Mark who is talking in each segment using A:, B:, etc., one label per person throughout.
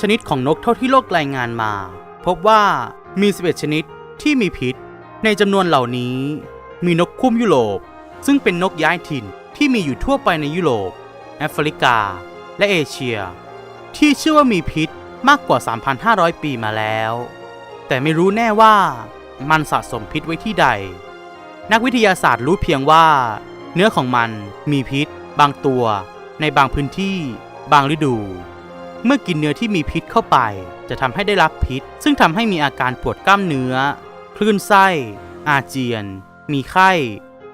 A: ชนิดของนกเท่าที่โลกรายงานมา พบว่ามี 11 ชนิดที่มีพิษ ในจำนวนเหล่านี้ มีนกคุ้มยุโรป ซึ่งเป็นนกย้ายถิ่นที่มีอยู่ทั่วไปในยุโรป แอฟริกา และเอเชีย ที่เชื่อว่ามีพิษมากกว่า 3,500 ปีมาแล้ว แต่ไม่รู้แน่ว่ามันสะสมพิษไว้ที่ใด นักวิทยาศาสตร์รู้เพียงว่า เนื้อของมันมีพิษ บางตัว ในบางพื้นที่ บางฤดู เมื่อกินเนื้อที่มีพิษเข้าไป จะทำให้ได้รับพิษ ซึ่งทำให้มีอาการปวดกล้ามเนื้อ คลื่นไส้ อาเจียน มีไข้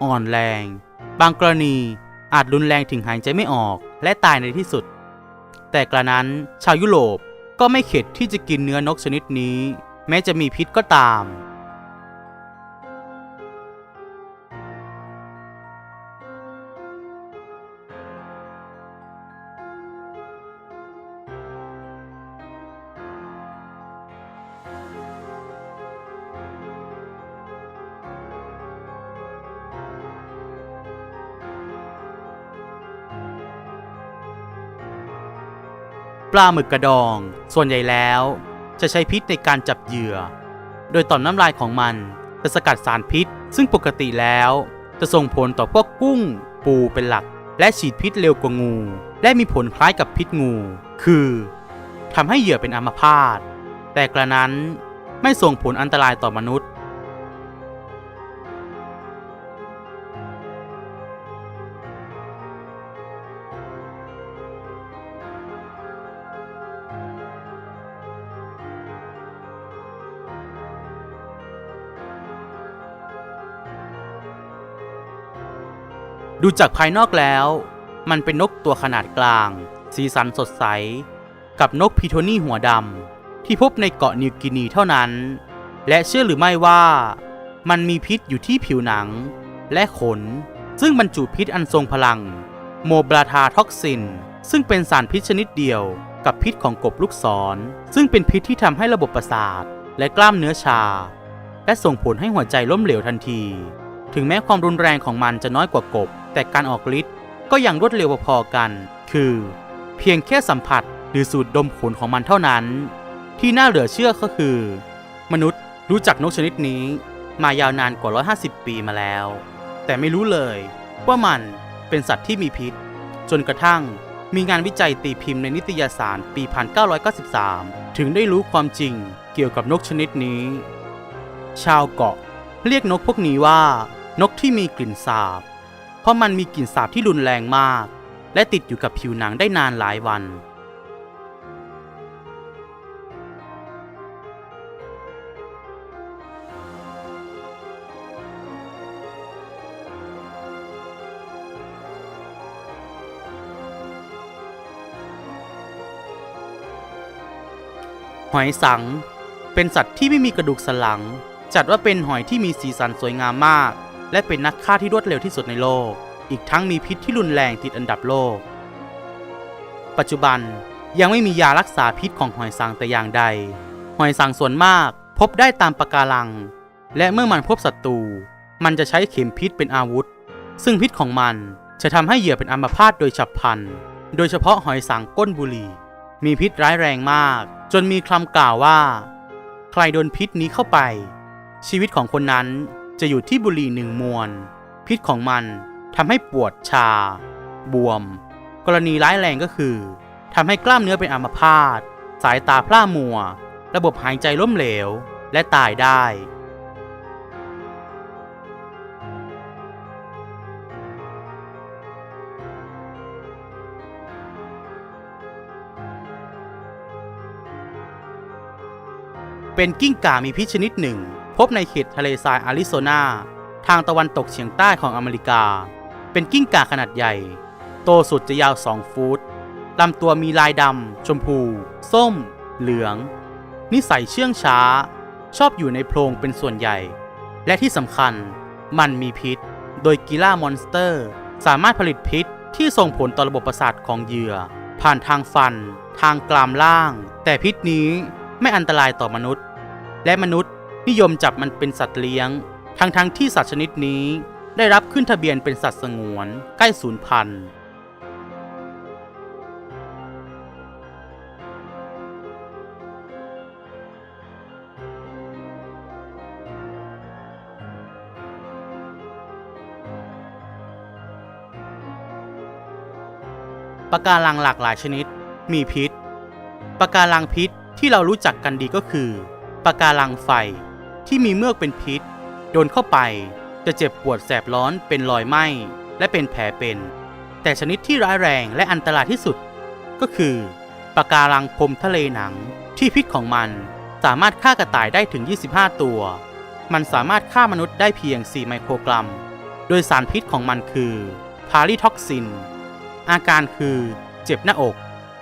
A: อ่อนแรง บางกรณีอาจรุนแรงถึงหายใจไม่ออกและตายในที่สุด แต่กระนั้นชาวยุโรปก็ไม่เข็ดที่จะกินเนื้อนกชนิดนี้ แม้จะมีพิษก็ตาม ปลาหมึกกระดอง ส่วนใหญ่แล้ว จะใช้พิษในการจับเหยื่อ โดยต่อมน้ำลายของมันจะสกัดสารพิษ ซึ่งปกติแล้ว จะส่งผลต่อพวกกุ้ง ปูเป็นหลัก และฉีดพิษเร็วกว่างู และมีผลคล้ายกับพิษงู คือทำให้เหยื่อเป็นอัมพาตแต่กระนั้นไม่ส่งผลอันตรายต่อมนุษย์ ดูจากภายนอกแล้ว มันเป็นนกตัวขนาดกลาง สีสันสดใส กับนกพีโทนี่หัวดำที่พบในเกาะนิวกินีเท่านั้น และเชื่อหรือไม่ว่ามันมีพิษอยู่ที่ผิวหนัง และขน ซึ่งบรรจุพิษอันทรงพลัง โมบราทาท็อกซิน ซึ่งเป็นสารพิษชนิดเดียวกับพิษของกบลูกศร ซึ่งเป็นพิษที่ทำให้ระบบประสาท และกล้ามเนื้อชา และส่งผลให้หัวใจล้มเหลวทันที ถึงแม้ความรุนแรงของมันจะน้อยกว่ากบ แต่การออกฤทธิ์ก็ยังรวดเร็วพอๆกัน คือ เพียงแค่สัมผัสหรือสูดดมขนของมันเท่านั้น ที่น่าเหลือเชื่อก็คือ มนุษย์รู้จักนกชนิดนี้มายาวนานกว่า 150 ปีมาแล้ว แต่ไม่รู้เลยว่ามันเป็นสัตว์ที่มีพิษ จนกระทั่งมีงานวิจัยตีพิมพ์ในนิตยสารปี 1993 ถึงได้รู้ความจริงเกี่ยวกับนกชนิดนี้ ชาวเกาะเรียกนกพวกนี้ว่านกที่มีกลิ่นสาบ เพราะมันมีกลิ่นสาบที่รุนแรงมาก และติดอยู่กับผิวหนังได้นานหลายวัน หอยสัง เป็นสัตว์ที่ไม่มีกระดูกสันหลัง จัดว่าเป็นหอยที่มีสีสันสวยงามมาก และเป็นนักฆ่าที่รวดเร็วที่สุดในโลก อีกทั้งมีพิษที่รุนแรงติดอันดับโลก ปัจจุบันยังไม่มียารักษาพิษของหอยสังแต่อย่างใด หอยสังส่วนมากพบได้ตามปะการัง และเมื่อมันพบศัตรู มันจะใช้เข็มพิษเป็นอาวุธ ซึ่งพิษของมันจะทำให้เหยื่อเป็นอัมพาตโดยฉับพลัน โดยเฉพาะหอยสังก้นบุหรี่ มีพิษร้ายแรงมาก จนมีคำกล่าวว่า ใครโดนพิษนี้เข้าไป ชีวิตของคนนั้น จะอยู่ที่บุหรี่หนึ่งมวน พิษของมันทำให้ปวดชา บวม กรณีร้ายแรงก็คือทำให้กล้ามเนื้อเป็นอัมพาต สายตาพร่ามัว ระบบหายใจล้มเหลว และตายได้ เป็นกิ้งก่ามีพิษชนิดหนึ่ง พบในเขตทะเลทรายอาริโซนา ทางตะวันตกเฉียงใต้ของอเมริกา เป็นกิ้งก่าขนาดใหญ่ โตสุดจะยาว 2 ฟุตลำตัวมีลายดำ ชมพู ส้ม เหลือง นิสัยเชื่องช้า ชอบอยู่ในโพรงเป็นส่วนใหญ่ และที่สำคัญมันมีพิษ โดยกีล่ามอนสเตอร์ สามารถผลิตพิษที่ส่งผลต่อระบบประสาทของเหยื่อ ผ่านทางฟัน ทางกรามล่าง แต่พิษนี้ไม่อันตรายต่อมนุษย์ และมนุษย์ นิยมจับมันเป็นสัตว์เลี้ยง ทั้งๆทที่สัตว์ชนิดนี้ได้รับขึ้นทะเบียนเป็นสัตว์สงวนใกล้สูญพันธุ์ ปะการังหลากหลายชนิด มีพิษ ปะการังพิษที่เรารู้จักกันดีก็คือ ปะการังไฟ ที่มีเมือกเป็นพิษ โดนเข้าไปจะเจ็บปวดแสบร้อนเป็นรอยไหม้และเป็นแผลเป็น แต่ชนิดที่ร้ายแรงและอันตรายที่สุด ก็คือปะการังพรมทะเลหนังที่พิษของมันสามารถฆ่ากระต่ายได้ถึง 25 ตัว มันสามารถฆ่ามนุษย์ได้เพียง 4 ไมโครกรัม โดยสารพิษของมันคือพาริท็อกซิน อาการคือเจ็บหน้าอก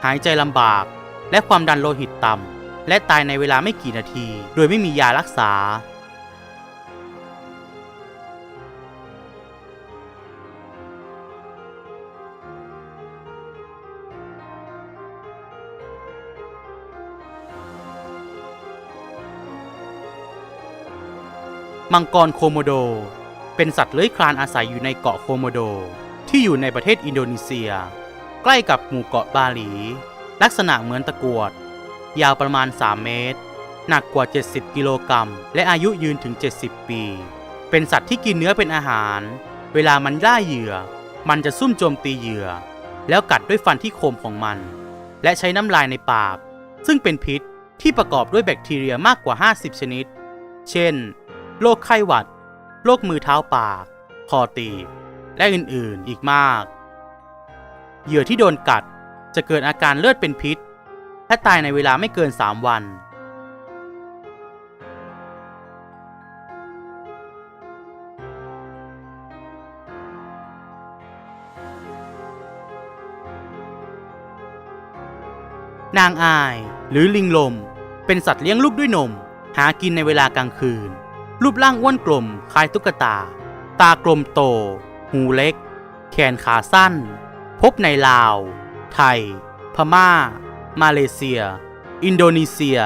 A: หายใจลำบาก และความดันโลหิตต่ำ และตายในเวลาไม่กี่นาที โดยไม่มียารักษา มังกรโคโมโด เป็นสัตว์เลื้อยคลานอาศัยอยู่ในเกาะโคโมโด ที่อยู่ในประเทศอินโดนีเซีย ใกล้กับหมู่เกาะบาหลี ลักษณะเหมือนตะกรวด ยาวประมาณ 3 เมตร หนักกว่า 70 กิโลกรัม และอายุยืนถึง 70 ปี เป็นสัตว์ที่กินเนื้อเป็นอาหาร เวลามันล่าเหยื่อ มันจะซุ่มโจมตีเหยื่อ แล้วกัดด้วยฟันที่คมของมัน และใช้น้ำลายในปาก ซึ่งเป็นพิษที่ประกอบด้วยแบคทีเรียมากกว่า 50 ชนิด เช่น โรคไข้หวัด โรคมือเท้าปาก คอตีบ และอื่นๆ อีกมาก เหยื่อที่โดนกัดจะเกิดอาการเลือดเป็นพิษ และตายในเวลาไม่เกิน 3 วัน นางอายหรือลิงลม เป็นสัตว์เลี้ยงลูกด้วยนม หากินในเวลากลางคืน รูปร่างอ้วนกลม คล้ายตุ๊กตา ตากลมโต หูเล็ก แขนขาสั้น พบในลาว ไทย พม่า มาเลเซีย อินโดนีเซีย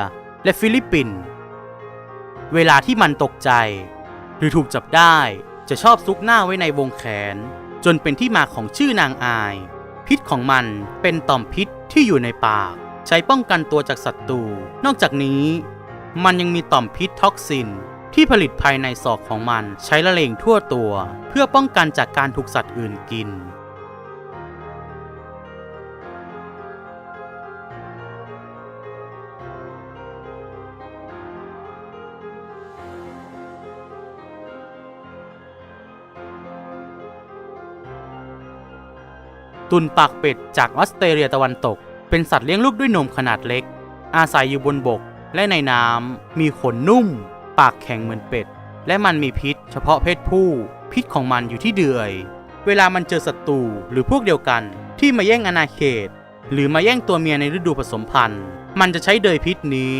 A: และฟิลิปปินส์เวลาที่มันตกใจ หรือถูกจับได้จะชอบซุกหน้าไว้ในวงแขน จนเป็นที่มาของชื่อนางอาย พิษของมันเป็นต่อมพิษที่อยู่ในปาก ใช้ป้องกันตัวจากศัตรู นอกจากนี้ มันยังมีต่อมพิษท็อกซิน ที่ผลิตภายในศอกของมันใช้ละเลงทั่วตัว เพื่อป้องกันจากการถูกสัตว์อื่นกิน ตุนปากเป็ดจากออสเตรเลียตะวันตก เป็นสัตว์เลี้ยงลูกด้วยนมขนาดเล็ก อาศัยอยู่บนบกและในน้ำ มีขนนุ่ม ปากแข็งเหมือนเป็ด และมันมีพิษเฉพาะเพศผู้ พิษของมันอยู่ที่เดือย เวลามันเจอศัตรูหรือพวกเดียวกันที่มาแย่งอาณาเขต หรือมาแย่งตัวเมียในฤดูผสมพันธุ์ มันจะใช้เดยพิษนี้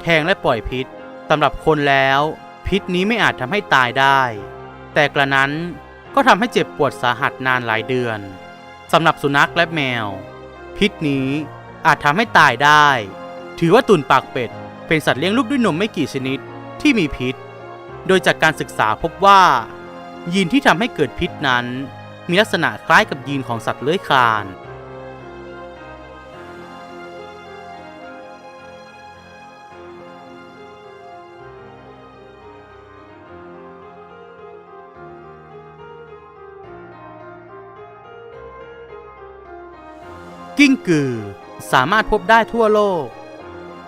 A: แทงและปล่อยพิษสำหรับคนแล้ว พิษนี้ไม่อาจทำให้ตายได้ แต่กระนั้นก็ทำให้เจ็บปวดสาหัสนานหลายเดือน สำหรับสุนัขและแมว พิษนี้อาจทำให้ตายได้ ถือว่าตุ่นปากเป็ด เป็นสัตว์เลี้ยงลูกด้วยนมไม่กี่ชนิดที่มีพิษ โดยจากการศึกษาพบว่า ยีนที่ทำให้เกิดพิษนั้น มีลักษณะคล้ายกับยีนของสัตว์เลื้อยคลาน กิ้งกือ สามารถพบได้ทั่วโลก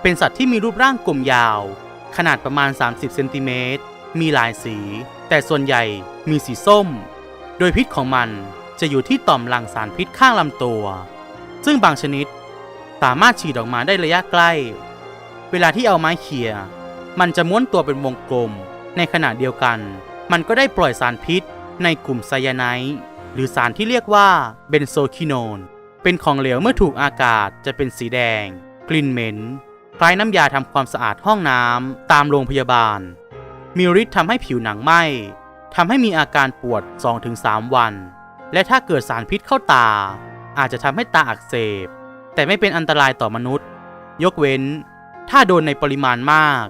A: เป็นสัตว์ที่มีรูปร่างกลมยาว ขนาดประมาณ 30 เซนติเมตร มีหลายสี แต่ส่วนใหญ่มีสีส้ม โดยพิษของมันจะอยู่ที่ต่อมหลั่งสารพิษข้างลำตัว ซึ่งบางชนิดสามารถฉีดออกมาได้ระยะใกล้ เวลาที่เอาไม้เขี่ย มันจะม้วนตัวเป็นวงกลม ในขณะเดียวกัน มันก็ได้ปล่อยสารพิษในกลุ่มไซยาไนด์หรือสารที่เรียกว่าเบนโซคิโนน เป็นของเหลวเมื่อถูกอากาศจะเป็นสีแดง กลิ่นเหม็น คล้ายน้ำยาทำความสะอาดห้องน้ำตามโรงพยาบาล มีฤทธิ์ทำให้ผิวหนังไหม้ทำให้มีอาการปวด 2-3 วัน และถ้าเกิดสารพิษเข้าตา อาจจะทำให้ตาอักเสบ แต่ไม่เป็นอันตรายต่อมนุษย์ ยกเว้น ถ้าโดนในปริมาณมาก